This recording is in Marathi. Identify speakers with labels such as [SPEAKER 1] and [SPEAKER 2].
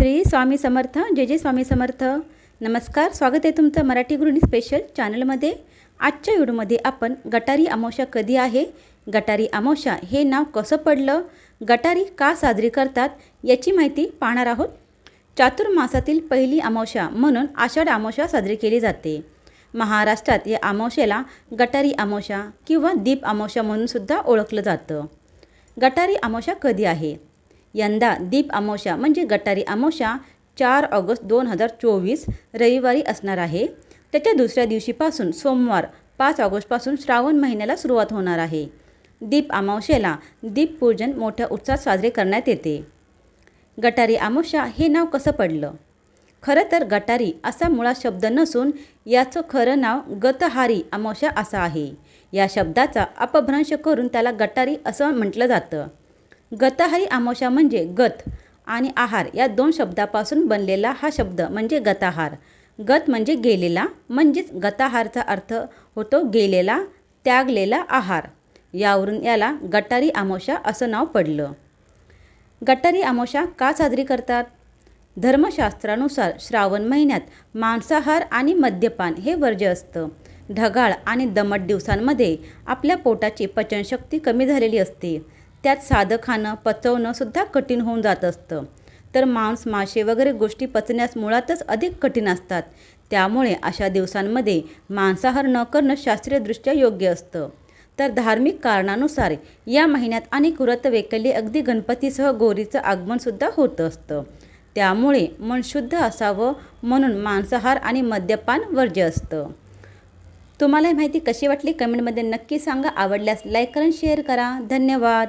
[SPEAKER 1] श्री स्वामी समर्थ जय जय स्वामी समर्थ. नमस्कार स्वागत आहे तुमचं मराठी गृहिणी स्पेशल चॅनलमध्ये आजच्या व्हिडिओमध्ये आपण गटारी अमावस्या कधी आहे गटारी अमावस्या हे नाव कसं पडलं गटारी का साजरी करतात याची माहिती पाहणार आहोत. चातुर्मासातील पहिली अमावस्या म्हणून आषाढ अमावस्या साजरी केली जाते. महाराष्ट्रात या अमावश्याला गटारी अमावस्या किंवा दीप अमावस्या म्हणून सुद्धा ओळखलं जातं. गटारी अमावस्या कधी आहे? यंदा दीप अमावस्या म्हणजे गटारी अमावस्या चार ऑगस्ट दोन हजार चोवीस रविवारी असणार आहे. त्याच्या दुसऱ्या दिवशीपासून सोमवार पाच ऑगस्टपासून श्रावण महिन्याला सुरुवात होणार आहे. दीप अमावस्येला दीपपूजन मोठ्या उत्साहात साजरे करण्यात येते. गटारी अमावस्या हे नाव कसं पडलं? खरं तर गटारी असा मुळात शब्द नसून याचं खरं नाव गतहारी अमावस्या असं आहे. या शब्दाचा अपभ्रंश करून त्याला गटारी असं म्हटलं जातं. गतहरी आमोशा म्हणजे गत आणि आहार या दोन शब्दापासून बनलेला हा शब्द म्हणजे गताहार. गत म्हणजे गेलेला म्हणजेच गताहारचा अर्थ होतो गेलेला त्यागलेला आहार. यावरून याला गटारी आमोशा असं नाव पडलं. गटारी आमोशा का साजरी करतात? धर्मशास्त्रानुसार श्रावण महिन्यात मांसाहार आणि मद्यपान हे वर्ज्य असतं. ढगाळ आणि दमट दिवसांमध्ये आपल्या पोटाची पचनशक्ती कमी झालेली असते. त्यात साधं खाणं पचवणं सुद्धा कठीण होऊन जात असतं. तर मांस मासे वगैरे गोष्टी पचण्यास मुळातच अधिक कठीण असतात. त्यामुळे अशा दिवसांमध्ये मांसाहार न करणं शास्त्रीयदृष्ट्या योग्य असतं. तर धार्मिक कारणानुसार या महिन्यात अनेक व्रत व्रतवैकल्ये अगदी गणपतीसह गौरीचं आगमनसुद्धा होत असतं. त्यामुळे मन शुद्ध असावं म्हणून मांसाहार आणि मद्यपान वर्ज्य असतं. तुम्हाला ही माहिती कशी वाटली? कमेंटमध्ये नक्की सांगा. आवडल्यास लाईक करा शेअर करा. धन्यवाद.